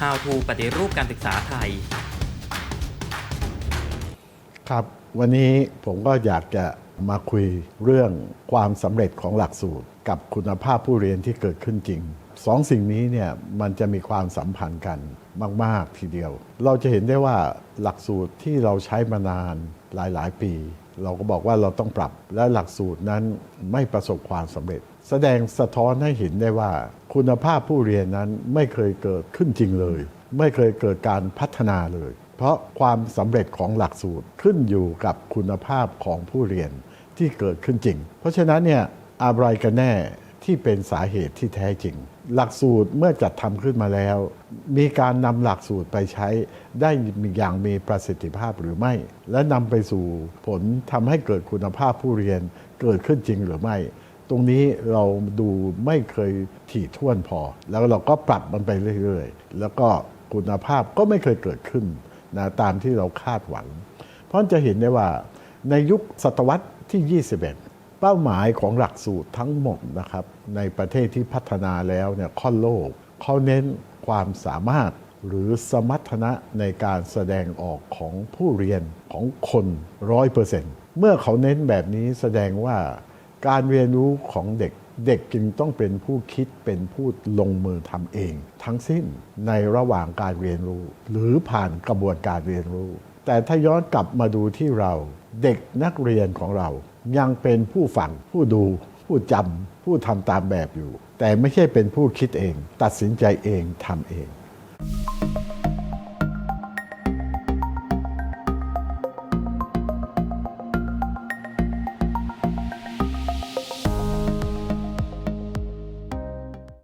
How to ปฏิรูปการศึกษาไทย ครับ วันนี้ผมก็อยากจะมาคุยเรื่องความสำเร็จของหลักสูตร กับคุณภาพผู้เรียนที่เกิดขึ้นจริงสองสิ่งนี้เนี่ยมันจะมีความสัมพันธ์กันมาก ๆ ทีเดียว เราจะเห็นได้ว่าหลักสูตรที่เราใช้มานาน หลายๆ ปี เราก็บอกว่าเราต้องปรับและหลักสูตรนั้นไม่ประสบความสำเร็จ แสดงสะท้อนให้เห็นได้ว่า คุณภาพผู้เรียนนั้นไม่เคยเกิดขึ้นจริงเลย ไม่เคยเกิดการพัฒนาเลย เพราะความสำเร็จของหลักสูตรขึ้นอยู่กับคุณภาพของผู้เรียนที่เกิดขึ้นจริง เพราะฉะนั้นเนี่ยอะไรกันแน่ที่เป็นสาเหตุที่แท้จริง หลักสูตรเมื่อจัดทำขึ้นมาแล้ว มีการนำหลักสูตรไปใช้ได้อย่างมีประสิทธิภาพหรือไม่ และนำไปสู่ผลทำให้เกิดคุณภาพผู้เรียนเกิดขึ้นจริงหรือไม่ ตรงนี้เราดูไม่เคยถี่ถ้วนพอ แล้วเราก็ปรับมันไปเรื่อยๆ แล้วก็คุณภาพก็ไม่เคยเกิดขึ้นนะตามที่เราคาดหวัง เพราะจะเห็นได้ว่าในยุคศตวรรษที่ 21 เป้าหมายของหลักสูตรทั้งหมดนะครับ ในประเทศที่พัฒนาแล้วเนี่ยค่อโลกเขาเน้นความสามารถหรือสมรรถนะในการแสดงออกของผู้เรียนของคนร้อยเปอร์เซ็นต์เมื่อเขาเน้นแบบนี้แสดงว่าการเรียนรู้ของเด็กเด็กจึงต้องเป็นผู้คิดเป็นผู้ลงมือทำเอง ทั้งสิ้นในระหว่างการเรียนรู้ หรือผ่านกระบวนการเรียนรู้ แต่ถ้าย้อนกลับมาดูที่เรา เด็กนักเรียนของเรา ยังเป็นผู้ฟังผู้ดู ผู้จำผู้ทำตามแบบอยู่ แต่ไม่ใช่เป็นผู้คิดเอง ตัดสินใจเองทำเอง